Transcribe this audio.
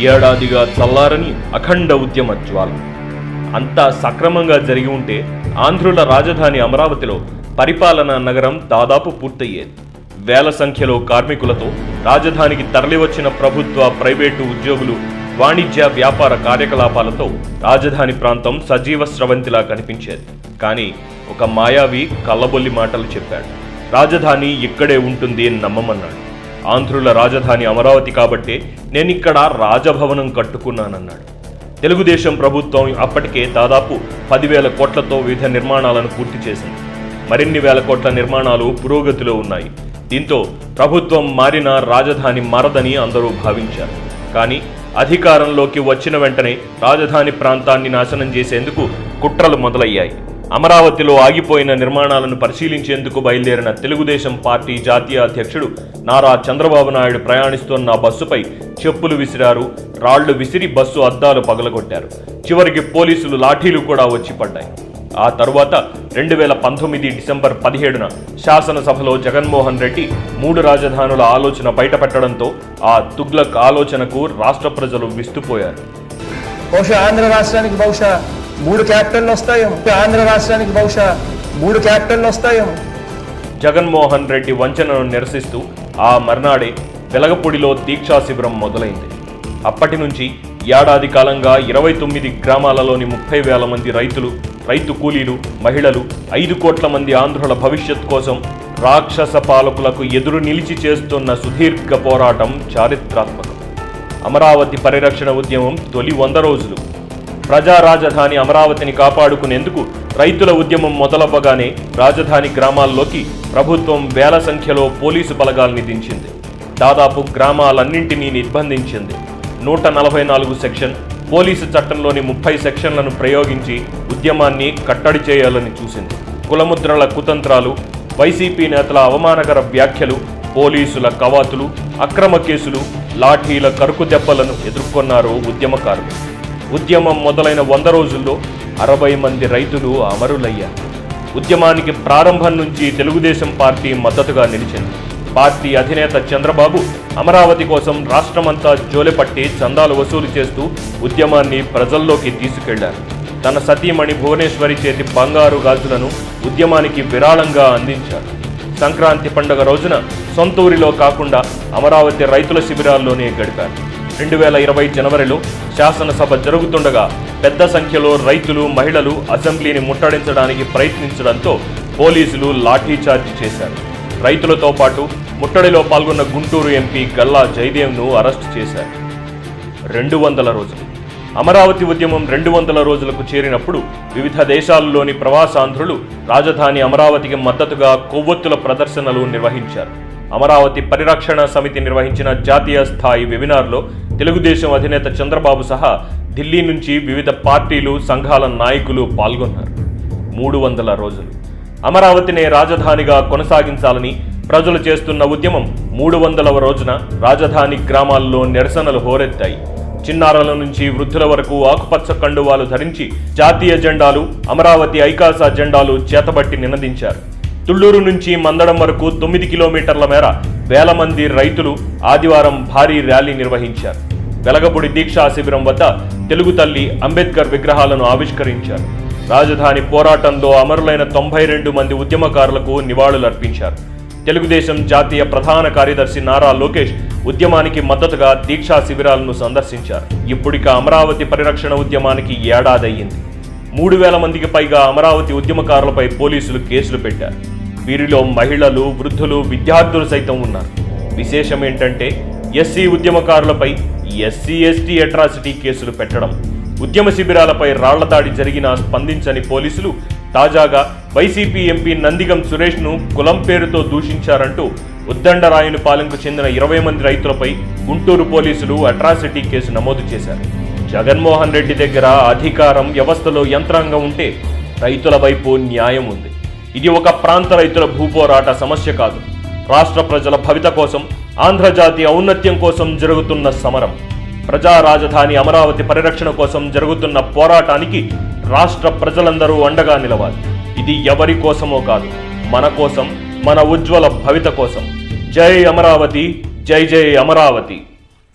ఏడాదిగా చల్లారని అఖండ ఉద్యమ జ్వాల. అంతా సక్రమంగా జరిగి ఉంటే ఆంధ్రుల రాజధాని అమరావతిలో పరిపాలనా నగరం దాదాపు పూర్తయ్యేది. వేల సంఖ్యలో కార్మికులతో రాజధానికి తరలివచ్చిన ప్రభుత్వ ప్రైవేటు ఉద్యోగులు వాణిజ్య వ్యాపార కార్యకలాపాలతో రాజధాని ప్రాంతం సజీవ స్రవంతిలా కనిపించేది. కానీ ఒక మాయావి కళ్ళబొల్లి మాటలు చెప్పాడు. రాజధాని ఇక్కడే ఉంటుంది అని నమ్మమన్నాడు. ఆంధ్రుల రాజధాని అమరావతి కాబట్టే నేనిక్కడ రాజభవనం కట్టుకున్నానన్నాడు. తెలుగుదేశం ప్రభుత్వం అప్పటికే దాదాపు పదివేల కోట్లతో వివిధ నిర్మాణాలను పూర్తి చేసింది. మరిన్ని వేల కోట్ల నిర్మాణాలు పురోగతిలో ఉన్నాయి. దీంతో ప్రభుత్వం మారిన రాజధాని మారదని అందరూ భావించారు. కానీ అధికారంలోకి వచ్చిన వెంటనే రాజధాని ప్రాంతాన్ని నాశనం చేసేందుకు కుట్రలు మొదలయ్యాయి. అమరావతిలో ఆగిపోయిన నిర్మాణాలను పరిశీలించేందుకు బయలుదేరిన తెలుగుదేశం పార్టీ జాతీయ అధ్యక్షుడు నారా చంద్రబాబు నాయుడు ప్రయాణిస్తున్న బస్సుపై చెప్పులు విసిరారు రాళ్ళు విసిరి బస్సు అద్దాలు పగలగొట్టారు. చివరికి పోలీసులు లాఠీలు కూడా వచ్చి పడ్డాయి. ఆ తరువాత రెండు వేల పంతొమ్మిది డిసెంబర్ పదిహేడున శాసనసభలో జగన్మోహన్ రెడ్డి మూడు రాజధానుల ఆలోచన బయటపెట్టడంతో ఆ తుగ్లక్ ఆలోచనకు రాష్ట్ర ప్రజలు విస్తుపోయారు. బహుశా ఆంధ్ర రాష్ట్రానికి బహుశా మూడు క్యాపిటల్లు వస్తాయేమో ఆంధ్ర రాష్ట్రానికి బహుశా మూడు క్యాపిటల్లు వస్తాయేమో జగన్మోహన్ రెడ్డి వంచనను నిరసిస్తూ ఆ మర్నాడే వెలగపూడిలో దీక్షా శిబిరం మొదలైంది. అప్పటి నుంచి ఏడాది కాలంగా ఇరవై తొమ్మిది గ్రామాలలోని ముప్పై వేల మంది రైతులు రైతు కూలీలు మహిళలు ఐదు కోట్ల మంది ఆంధ్రుల భవిష్యత్ కోసం రాక్షస పాలకులకు ఎదురు నిలిచి చేస్తున్న సుదీర్ఘ పోరాటం చారిత్రాత్మకం. అమరావతి పరిరక్షణ ఉద్యమం తొలి వంద రోజులు. ప్రజా రాజధాని అమరావతిని కాపాడుకునేందుకు రైతుల ఉద్యమం మొదలవ్వగానే రాజధాని గ్రామాల్లోకి ప్రభుత్వం వేల సంఖ్యలో పోలీసు బలగాల్ని దించింది. దాదాపు గ్రామాలన్నింటినీ నిర్బంధించింది. నూట నలభై నాలుగు సెక్షన్ పోలీసు చట్టంలోని ముప్పై సెక్షన్లను ప్రయోగించి ఉద్యమాన్ని కట్టడి చేయాలని చూసింది. కులముద్రల కుతంత్రాలు వైసీపీ నేతల అవమానకర వ్యాఖ్యలు పోలీసుల కవాతులు అక్రమ కేసులు లాఠీల కరుకు దెబ్బలను ఎదుర్కొన్నారు ఉద్యమకారులు. ఉద్యమం మొదలైన వంద రోజుల్లో అరవై మంది రైతులు అమరులయ్యారు. ఉద్యమానికి ప్రారంభం నుంచి తెలుగుదేశం పార్టీ మద్దతుగా నిలిచింది. పార్టీ అధినేత చంద్రబాబు అమరావతి కోసం రాష్ట్రమంతా జోలెపట్టి చందాలు వసూలు చేస్తూ ఉద్యమాన్ని ప్రజల్లోకి తీసుకెళ్ళారు. తన సతీమణి భువనేశ్వరి చేతి బంగారు గాజులను ఉద్యమానికి విరాళంగా అందించారు. సంక్రాంతి పండుగ రోజున సొంతూరిలో కాకుండా అమరావతి రైతుల శిబిరాల్లోనే గడిపారు. రెండు వేల ఇరవై జనవరిలో శాసనసభ జరుగుతుండగా పెద్ద సంఖ్యలో రైతులు మహిళలు అసెంబ్లీని ముట్టడించడానికి ప్రయత్నించడంతో పోలీసులు లాఠీచార్జ్ చేశారు. రైతులతో పాటు ముట్టడిలో పాల్గొన్న గుంటూరు ఎంపీ గల్లా జయదేవ్ను అరెస్ట్ చేశారు. రెండు వందల రోజులు. అమరావతి ఉద్యమం రెండు వందల రోజులకు చేరినప్పుడు వివిధ దేశాల్లోని ప్రవాసాంధ్రులు రాజధాని అమరావతికి మద్దతుగా కొవ్వొత్తుల ప్రదర్శనలు నిర్వహించారు. అమరావతి పరిరక్షణ సమితి నిర్వహించిన జాతీయ స్థాయి వెబినార్లో తెలుగుదేశం అధినేత చంద్రబాబు సహా ఢిల్లీ నుంచి వివిధ పార్టీలు సంఘాల నాయకులు పాల్గొన్నారు. మూడు వందల రోజులు. అమరావతినే రాజధానిగా కొనసాగించాలని ప్రజలు చేస్తున్న ఉద్యమం మూడు వందలవ రోజున రాజధాని గ్రామాల్లో నిరసనలు హోరెత్తాయి. చిన్నారుల నుంచి వృద్ధుల వరకు ఆకుపచ్చ కండువాలు ధరించి జాతీయ జెండాలు అమరావతి ఐకాసా జెండాలు చేతబట్టి నినదించారు. తుళ్ళూరు నుంచి మందడం వరకు తొమ్మిది కిలోమీటర్ల మేర వేల మంది రైతులు ఆదివారం భారీ ర్యాలీ నిర్వహించారు. వెలగపూడి దీక్షా శిబిరం వద్ద తెలుగు తల్లి అంబేద్కర్ విగ్రహాలను ఆవిష్కరించారు. రాజధాని పోరాటంలో అమరులైన తొంభై రెండు మంది ఉద్యమకారులకు నివాళులర్పించారు. తెలుగుదేశం జాతీయ ప్రధాన కార్యదర్శి నారా లోకేష్ ఉద్యమానికి మద్దతుగా దీక్షా శిబిరాలను సందర్శించారు. ఇప్పుడిక అమరావతి పరిరక్షణ ఉద్యమానికి ఏడాదయ్యింది. మూడు వేల మందికి పైగా అమరావతి ఉద్యమకారులపై పోలీసులు కేసులు పెట్టారు. వీరిలో మహిళలు వృద్ధులు విద్యార్థులు సైతం ఉన్నారు. విశేషం ఏంటంటే ఎస్సీ ఉద్యమకారులపై ఎస్సీ ఎస్టీ అట్రాసిటీ కేసులు పెట్టడం ఉద్యమ శిబిరాలపై రాళ్ళ దాడి జరిగినా స్పందించని పోలీసులు తాజాగా వైసీపీ ఎంపీ నందిగం సురేష్ను కులం పేరుతో దూషించారంటూ ఉద్దండరాయుని పాలెంకు చెందిన ఇరవై మంది రైతులపై గుంటూరు పోలీసులు అట్రాసిటీ కేసు నమోదు చేశారు. జగన్మోహన్ రెడ్డి దగ్గర అధికారం వ్యవస్థలో యంత్రాంగం ఉంటే రైతుల వైపు న్యాయం ఉంది. ఇది ఒక ప్రాంత రైతుల భూపోరాట సమస్య కాదు. రాష్ట్ర ప్రజల భవిత కోసం ఆంధ్రజాతి ఔన్నత్యం కోసం జరుగుతున్న సమరం ప్రజా రాజధాని అమరావతి పరిరక్షణ కోసం జరుగుతున్న పోరాటానికి రాష్ట్ర ప్రజలందరూ అండగా నిలవాలి. ఇది ఎవరి కోసమో కాదు మన కోసం మన ఉజ్వల భవిత కోసం. జై అమరావతి జై జై అమరావతి.